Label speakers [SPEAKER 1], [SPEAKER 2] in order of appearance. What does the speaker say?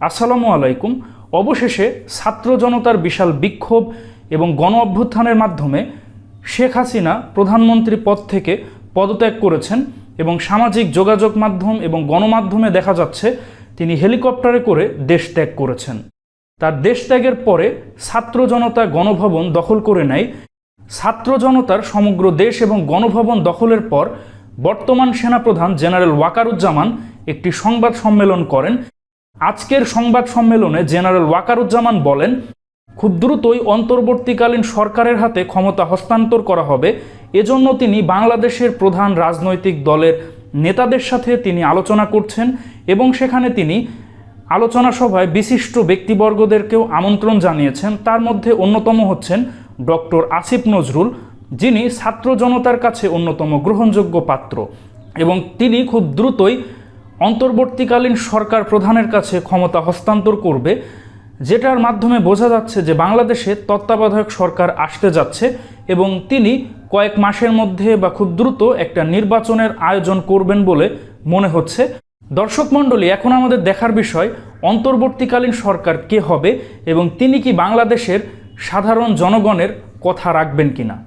[SPEAKER 1] আসসালামু আলাইকুম। অবশেষে ছাত্র জনতার বিশাল বিক্ষোভ এবং গণ অভ্যুত্থানের মাধ্যমে শেখ হাসিনা প্রধানমন্ত্রী পদ থেকে পদত্যাগ করেছেন এবং সামাজিক যোগাযোগ মাধ্যম এবং গণমাধ্যমে দেখা যাচ্ছে তিনি হেলিকপ্টারে করে দেশ ত্যাগ করেছেন। তার দেশ ত্যাগের পরে ছাত্র জনতা গণভবন দখল করে নেয়। ছাত্র জনতার সমগ্র দেশ এবং গণভবন দখলের পর বর্তমান সেনাপ্রধান জেনারেল ওয়াকারুজ্জামান একটি সংবাদ সম্মেলন করেন। আজকের সংবাদ সম্মেলনে জেনারেল ওয়াকারুজ্জামান বলেন, খুব দ্রুতই অন্তর্বর্তীকালীন সরকারের হাতে ক্ষমতা হস্তান্তর করা হবে। এজন্য তিনি বাংলাদেশের প্রধান রাজনৈতিক দলের নেতাদের সাথে তিনি আলোচনা করছেন এবং সেখানে তিনি আলোচনা সভায় বিশিষ্ট ব্যক্তিবর্গদেরকেও আমন্ত্রণ জানিয়েছেন। তার মধ্যে অন্যতম হচ্ছেন ডক্টর আসিফ নজরুল, যিনি ছাত্র জনতার কাছে অন্যতম গ্রহণযোগ্য পাত্র এবং তিনি খুব দ্রুতই অন্তর্বর্তীকালীন সরকার প্রধানের কাছে ক্ষমতা হস্তান্তর করবে, যেটার মাধ্যমে বোঝা যাচ্ছে যে বাংলাদেশে তত্ত্বাবধায়ক সরকার আসতে যাচ্ছে এবং তিনি কয়েক মাসের মধ্যে বা খুব দ্রুত একটা নির্বাচনের আয়োজন করবেন বলে মনে হচ্ছে। দর্শক মণ্ডলী, এখন আমাদের দেখার বিষয়, অন্তর্বর্তীকালীন সরকার কে হবে এবং তিনি কি বাংলাদেশের সাধারণ জনগণের কথা রাখবেন কিনা?